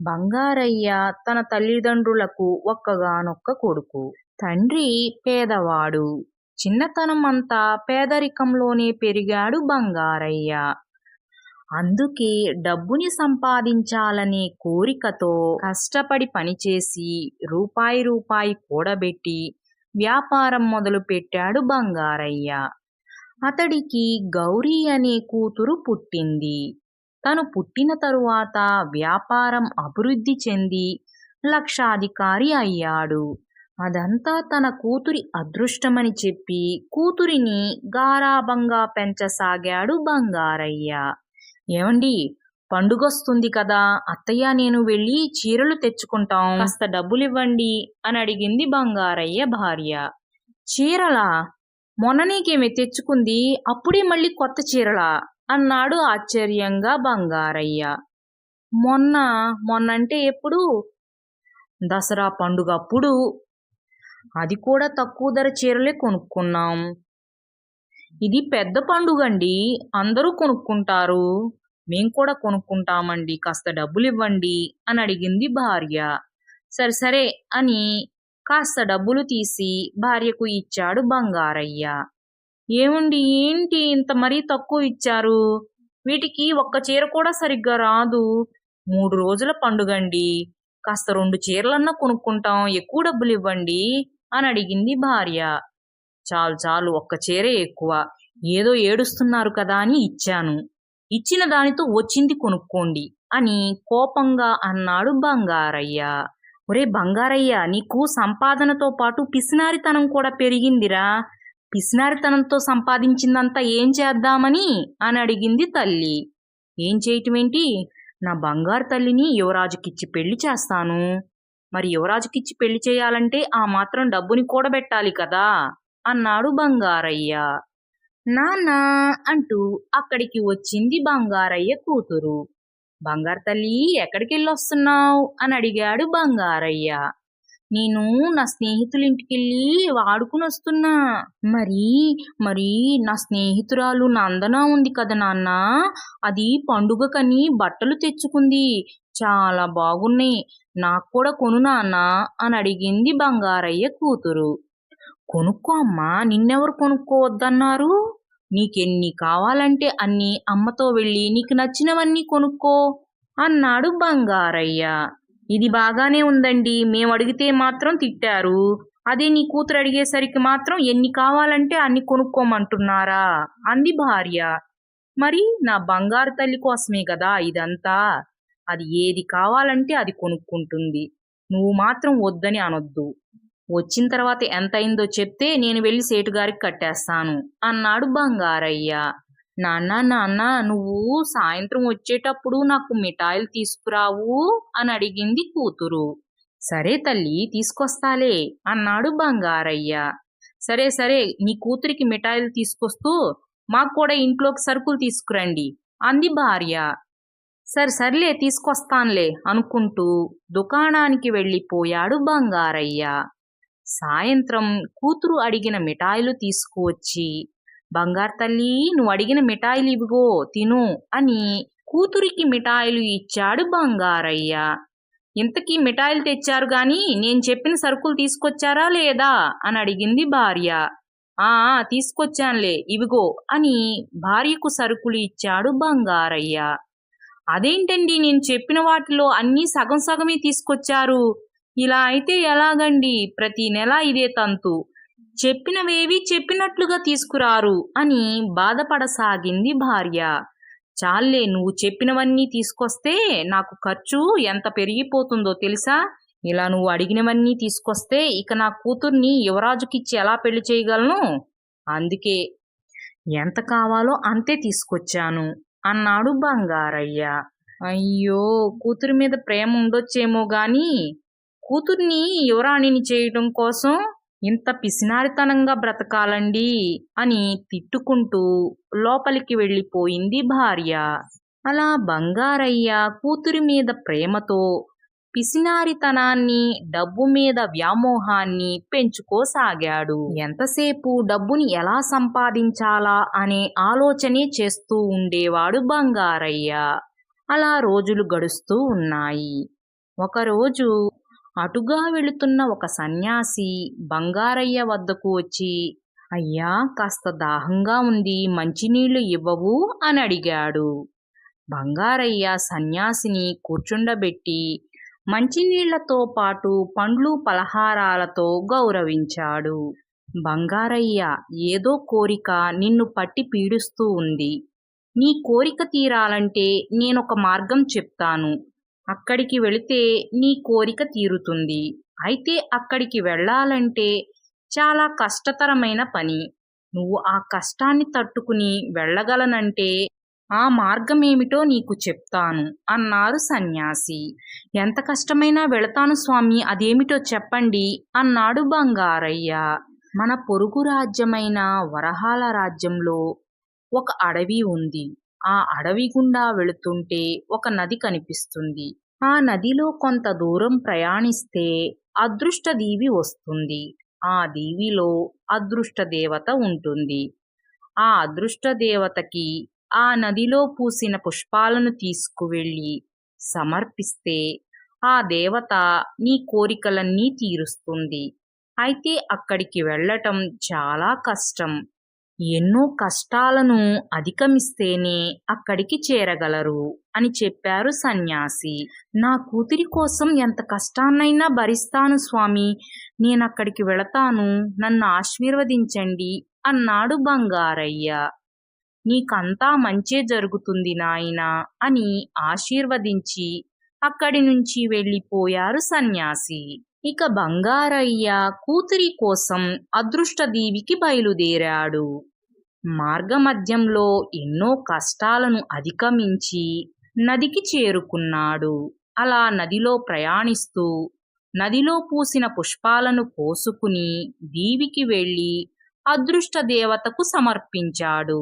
బంగారయ్య తన తల్లిదండ్రులకు ఒక్కగానొక్క కొడుకు. తండ్రి పేదవాడు. చిన్నతనం అంతా పేదరికంలోనే పెరిగాడు బంగారయ్య. అందుకే డబ్బుని సంపాదించాలనే కోరికతో కష్టపడి పనిచేసి రూపాయి రూపాయి కూడబెట్టి వ్యాపారం మొదలు పెట్టాడు బంగారయ్య. అతడికి గౌరీ అనే కూతురు పుట్టింది. తను పుట్టిన తరువాత వ్యాపారం అభివృద్ధి చెంది లక్షాధికారి అయ్యాడు. అదంతా తన కూతురి అదృష్టమని చెప్పి కూతురిని గారాబంగా పెంచసాగాడు బంగారయ్య. ఏమండి పండుగొస్తుంది కదా అత్తయ్య నేను వెళ్ళి చీరలు తెచ్చుకుంటాం. కాస్త డబ్బులివ్వండి అని అడిగింది బంగారయ్య భార్య. చీరలా? మొన్న నీకేమి తెచ్చుకుంది? అప్పుడే మళ్ళీ కొత్త చీరలా? అన్నాడు ఆశ్చర్యంగా బంగారయ్య. మొన్న మొన్నంటే ఎప్పుడు? దసరా పండుగ అప్పుడు అది కూడా తక్కువ ధర చీరలే కొనుక్కున్నాం. ఇది పెద్ద పండుగండి. అందరూ కొనుక్కుంటారు. మేం కూడా కొనుక్కుంటామండి. కాస్త డబ్బులు ఇవ్వండి అని అడిగింది భార్య. సరే సరే అని కాస్త డబ్బులు తీసి భార్యకు ఇచ్చాడు బంగారయ్య. ఏముండి ఏంటి ఇంత మరీ తక్కువ ఇచ్చారు? వీటికి ఒక్క చీర కూడా సరిగ్గా రాదు. మూడు రోజుల పండుగండి. కాస్త రెండు చీరలన్నా కొనుక్కుంటాం ఎక్కువ డబ్బులు ఇవ్వండి అని అడిగింది భార్య. చాలు చాలు ఒక్క చీరే ఎక్కువ. ఏదో ఏడుస్తున్నారు కదా అని ఇచ్చాను. ఇచ్చిన దానితో వచ్చింది కొనుక్కోండి అని కోపంగా అన్నాడు బంగారయ్య. ఒరే బంగారయ్య నీకు సంపాదనతో పాటు పిసినారితనం కూడా పెరిగిందిరా. పిసినారితనంతో సంపాదించిందంతా ఏం చేద్దామని అని అడిగింది తల్లి. ఏం చేయటమేంటి? నా బంగారు తల్లిని యువరాజుకిచ్చి పెళ్ళి చేస్తాను. మరి యువరాజుకిచ్చి పెళ్ళి చేయాలంటే ఆ మాత్రం డబ్బుని కూడబెట్టాలి కదా? అన్నాడు బంగారయ్య. నానా అంటూ అక్కడికి వచ్చింది బంగారయ్య కూతురు. బంగారు తల్లి ఎక్కడికి వెళ్ళొస్తున్నావు అని అడిగాడు బంగారయ్య. నేను నా స్నేహితులింటికి ఇంటికెళ్ళి వాడుకుని వస్తున్నా మరి మరి నా స్నేహితురాలు నందన ఉంది కదా నాన్న. అది పండుగకని బట్టలు తెచ్చుకుంది. చాలా బాగున్నాయి. నాకు కూడా కొను నాన్న అని అడిగింది బంగారయ్య కూతురు. కొనుక్కో అమ్మా నిన్నెవరు కొనుక్కోవద్దన్నారు? నీకెన్ని కావాలంటే అన్ని అమ్మతో వెళ్ళి నీకు నచ్చినవన్నీ కొనుక్కో అన్నాడు బంగారయ్య. ఇది బాగానే ఉందండి. మేము అడిగితే మాత్రం తిట్టారు. అదే నీ కూతురు అడిగేసరికి మాత్రం ఎన్ని కావాలంటే అన్ని కొనుక్కోమంటున్నారా? అంది భార్య. మరి నా బంగారు తల్లి కోసమే కదా ఇదంతా? అది ఏది కావాలంటే అది కొనుక్కుంటుంది. నువ్వు మాత్రం వద్దని అనొద్దు. వచ్చిన తర్వాత ఎంత అయిందో చెప్తే నేను వెళ్ళి సేటుగారికి కట్టేస్తాను అన్నాడు బంగారయ్య. నాన్న నాన్న నువ్వు సాయంత్రం వచ్చేటప్పుడు నాకు మిఠాయిలు తీసుకురావు అని అడిగింది కూతురు. సరే తల్లి తీసుకొస్తాలే అన్నాడు బంగారయ్య. సరే సరే నీ కూతురికి మిఠాయిలు తీసుకొస్తూ మాకు కూడా ఇంట్లోకి సరుకులు తీసుకురండి అంది భార్య. సరే సర్లే తీసుకొస్తానులే అనుకుంటూ దుకాణానికి వెళ్ళిపోయాడు బంగారయ్య. సాయంత్రం కూతురు అడిగిన మిఠాయిలు తీసుకువచ్చి బంగారు తల్లి నువ్వు అడిగిన మిఠాయిలు ఇవిగో తిను అని కూతురికి మిఠాయిలు ఇచ్చాడు బంగారయ్య. ఇంతకీ మిఠాయిలు తెచ్చారు గాని నేను చెప్పిన సరుకులు తీసుకొచ్చారా లేదా? అని అడిగింది భార్య. ఆ తీసుకొచ్చానులే ఇవిగో అని భార్యకు సరుకులు ఇచ్చాడు బంగారయ్య. అదేంటండి నేను చెప్పిన వాటిలో అన్నీ సగం సగమే తీసుకొచ్చారు? ఇలా అయితే ఎలాగండి? ప్రతి నెల ఇదే తంతు. చెప్పినవేవి చెప్పినట్లుగా తీసుకురారు అని బాధపడసాగింది భార్య. చాలే నువ్వు చెప్పినవన్నీ తీసుకొస్తే నాకు ఖర్చు ఎంత పెరిగిపోతుందో తెలుసా? ఇలా నువ్వు అడిగినవన్నీ తీసుకొస్తే ఇక నా కూతుర్ని యువరాజుకిచ్చి ఎలా పెళ్ళి చేయగలను? అందుకే ఎంత కావాలో అంతే తీసుకొచ్చాను అన్నాడు బంగారయ్య. అయ్యో కూతురు మీద ప్రేమ ఉండొచ్చేమో గాని కూతుర్ని యువరాణిని చేయటం కోసం ఇంత పిసినారితనంగా బ్రతకాలండి అని తిట్టుకుంటూ లోపలికి వెళ్ళిపోయింది భార్య. అలా బంగారయ్య కూతురి మీద ప్రేమతో పిసినారితనాన్ని డబ్బు మీద వ్యామోహాన్ని పెంచుకోసాగాడు. ఎంతసేపు డబ్బుని ఎలా సంపాదించాలా అనే ఆలోచనే చేస్తూ ఉండేవాడు బంగారయ్య. అలా రోజులు గడుస్తూ ఉన్నాయి. ఒకరోజు అటుగా వెళుతున్న ఒక సన్యాసి బంగారయ్య వద్దకు వచ్చి అయ్యా కాస్త దాహంగా ఉంది మంచినీళ్ళు ఇవ్వవు అని అడిగాడు. బంగారయ్య సన్యాసిని కూర్చుండబెట్టి మంచినీళ్ళతో పాటు పండ్లు పలహారాలతో గౌరవించాడు. బంగారయ్య ఏదో కోరిక నిన్ను పట్టి పీడిస్తూ ఉంది. నీ కోరిక తీరాలంటే నేనొక మార్గం చెప్తాను. అక్కడికి వెళితే నీ కోరిక తీరుతుంది. అయితే అక్కడికి వెళ్ళాలంటే చాలా కష్టతరమైన పని. నువ్వు ఆ కష్టాన్ని తట్టుకుని వెళ్ళగలనంటే ఆ మార్గమేమిటో నీకు చెప్తాను అన్నారు సన్యాసి. ఎంత కష్టమైనా వెళతాను స్వామి అదేమిటో చెప్పండి అన్నాడు బంగారయ్య. మన పొరుగు రాజ్యమైన వరహాల రాజ్యంలో ఒక అడవి ఉంది. ఆ అడవి గుండా వెళుతుంటే ఒక నది కనిపిస్తుంది. ఆ నదిలో కొంత దూరం ప్రయాణిస్తే అదృష్ట దీవి వస్తుంది. ఆ దీవిలో అదృష్ట దేవత ఉంటుంది. ఆ అదృష్ట దేవతకి ఆ నదిలో పూసిన పుష్పాలను తీసుకువెళ్ళి సమర్పిస్తే ఆ దేవత నీ కోరికలన్నీ తీరుస్తుంది. అయితే అక్కడికి వెళ్ళటం చాలా కష్టం. ఎన్నో కష్టాలను అధిగమిస్తేనే అక్కడికి చేరగలరు అని చెప్పారు సన్యాసి. నా కూతురి కోసం ఎంత కష్టాన్నైనా భరిస్తాను స్వామి. నేనక్కడికి వెళతాను. నన్ను ఆశీర్వదించండి అన్నాడు బంగారయ్య. నీకంతా మంచే జరుగుతుంది నాయనా అని ఆశీర్వదించి అక్కడి నుంచి వెళ్ళిపోయారు సన్యాసి. ఇక బంగారయ్య కూతురి కోసం అదృష్టదీవికి బయలుదేరాడు. మార్గమధ్యంలో ఎన్నో కష్టాలను అధిగమించి నదికి చేరుకున్నాడు. అలా నదిలో ప్రయాణిస్తూ నదిలో పూసిన పుష్పాలను కోసుకుని దీవికి వెళ్ళి అదృష్ట దేవతకు సమర్పించాడు.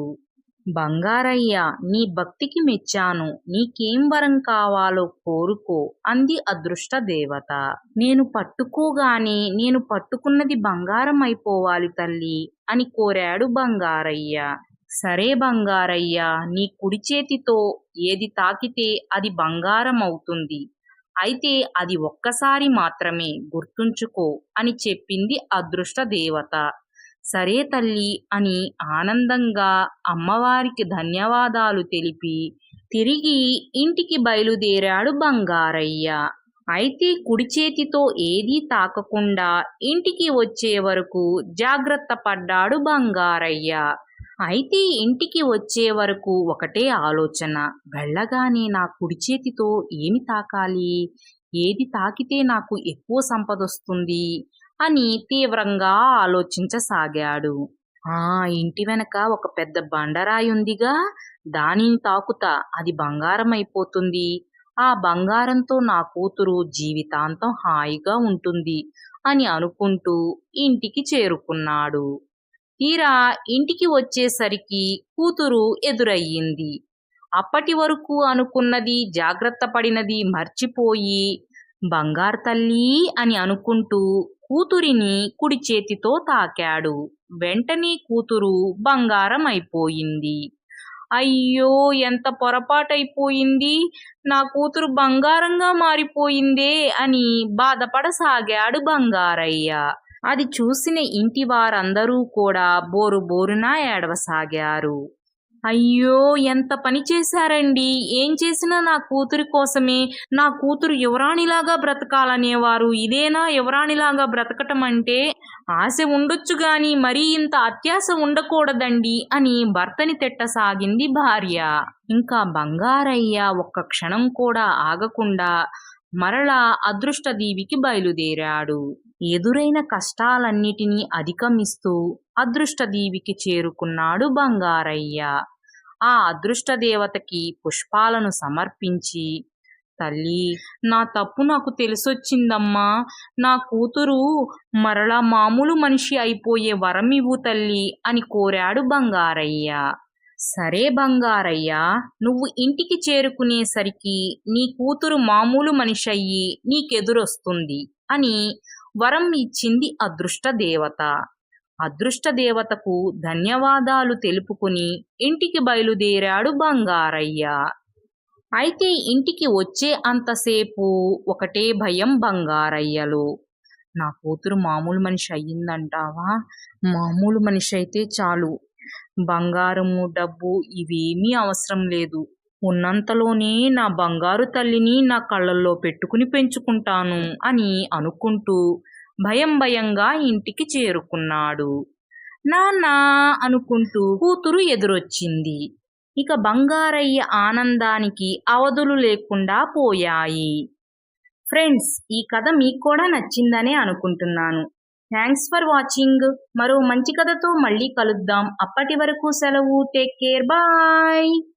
బంగారయ్య నీ భక్తికి మెచ్చాను. నీకేం వరం కావాలో కోరుకో అంది అదృష్ట దేవత. నేను పట్టుకోగానే నేను పట్టుకున్నది బంగారం అయిపోవాలి తల్లి అని కోరాడు బంగారయ్య. సరే బంగారయ్య నీ కుడి చేతితో ఏది తాకితే అది బంగారం అవుతుంది. అయితే అది ఒక్కసారి మాత్రమే గుర్తుంచుకో అని చెప్పింది అదృష్ట దేవత. సరే తల్లి అని ఆనందంగా అమ్మవారికి ధన్యవాదాలు తెలిపి తిరిగి ఇంటికి బయలుదేరాడు బంగారయ్య. అయితే కుడి చేతితో ఏదీ తాకకుండా ఇంటికి వచ్చే వరకు జాగ్రత్త పడ్డాడు బంగారయ్య. అయితే ఇంటికి వచ్చే వరకు ఒకటే ఆలోచన వెళ్ళగానే నా కుడి చేతితో ఏమి తాకాలి? ఏది తాకితే నాకు ఎక్కువ సంపదొస్తుంది? అని తీవ్రంగా ఆలోచించసాగాడు. ఆ ఇంటి వెనక ఒక పెద్ద బండరాయి ఉందిగా దానిని తాకుతా అది బంగారం అయిపోతుంది ఆ బంగారంతో నా కూతురు జీవితాంతం హాయిగా ఉంటుంది అని అనుకుంటూ ఇంటికి చేరుకున్నాడు. తీరా ఇంటికి వచ్చేసరికి కూతురు ఎదురయ్యింది. అప్పటి వరకు అనుకున్నది జాగ్రత్త పడినది మర్చిపోయి బంగారు తల్లి అని అనుకుంటూ కూతురిని కుడి చేతితో తాకాడు. వెంటనే కూతురు బంగారం అయిపోయింది అయ్యో ఎంత పొరపాటైపోయింది. నా కూతురు బంగారంగా మారిపోయిందే అని బాధపడసాగాడు బంగారయ్య. అది చూసిన ఇంటి వారందరూ కూడా బోరు బోరున ఏడవసాగారు. అయ్యో ఎంత పని చేశారండి. ఏం చేసినా నా కూతురి కోసమే. నా కూతురు యువరాణిలాగా బ్రతకాలనేవారు. ఇదేనా యువరాణిలాగా బ్రతకటం అంటే ఆశ ఉండొచ్చు గాని మరీ ఇంత అత్యాశ ఉండకూడదండి అని భర్తని తిట్టసాగింది భార్య. ఇంకా బంగారయ్య ఒక్క క్షణం కూడా ఆగకుండా మరలా అదృష్ట దీవికి బయలుదేరాడు. ఎదురైన కష్టాలన్నిటినీ అధిగమిస్తూ అదృష్ట దీవికి చేరుకున్నాడు బంగారయ్య. ఆ అదృష్ట దేవతకి పుష్పాలను సమర్పించి తల్లి నా తప్పు నాకు తెలిసొచ్చిందమ్మా. నా కూతురు మరలా మామూలు మనిషి అయిపోయే వరం ఇవ్వు తల్లి అని కోరాడు బంగారయ్య. సరే బంగారయ్య నువ్వు ఇంటికి చేరుకునేసరికి నీ కూతురు మామూలు మనిషి అయ్యి నీకెదురొస్తుంది అని వరం ఇచ్చింది అదృష్ట దేవత. అదృష్ట దేవతకు ధన్యవాదాలు తెలుపుకుని ఇంటికి బయలుదేరాడు బంగారయ్య. అయితే ఇంటికి వచ్చే అంతసేపు ఒకటే భయం బంగారయ్యలు. నా కూతురు మామూలు మనిషి అయ్యిందంటావా? మామూలు మనిషి అయితే చాలు. బంగారము డబ్బు ఇవేమీ అవసరం లేదు. ఉన్నంతలోనే నా బంగారు తల్లిని నా కళ్ళల్లో పెట్టుకుని పెంచుకుంటాను అని అనుకుంటూ భయం భయంగా ఇంటికి చేరుకున్నాడు. నానా అనుకుంటూ కూతురు ఎదురొచ్చింది. ఇక బంగారయ్య ఆనందానికి అవధులు లేకుండా పోయాయి. ఫ్రెండ్స్ ఈ కథ మీకు కూడా నచ్చిందనే అనుకుంటున్నాను. Thanks for watching. మరో మంచి కథతో మళ్ళీ కలుద్దాం. అప్పటి వరకు సెలవు. Take care. బాయ్.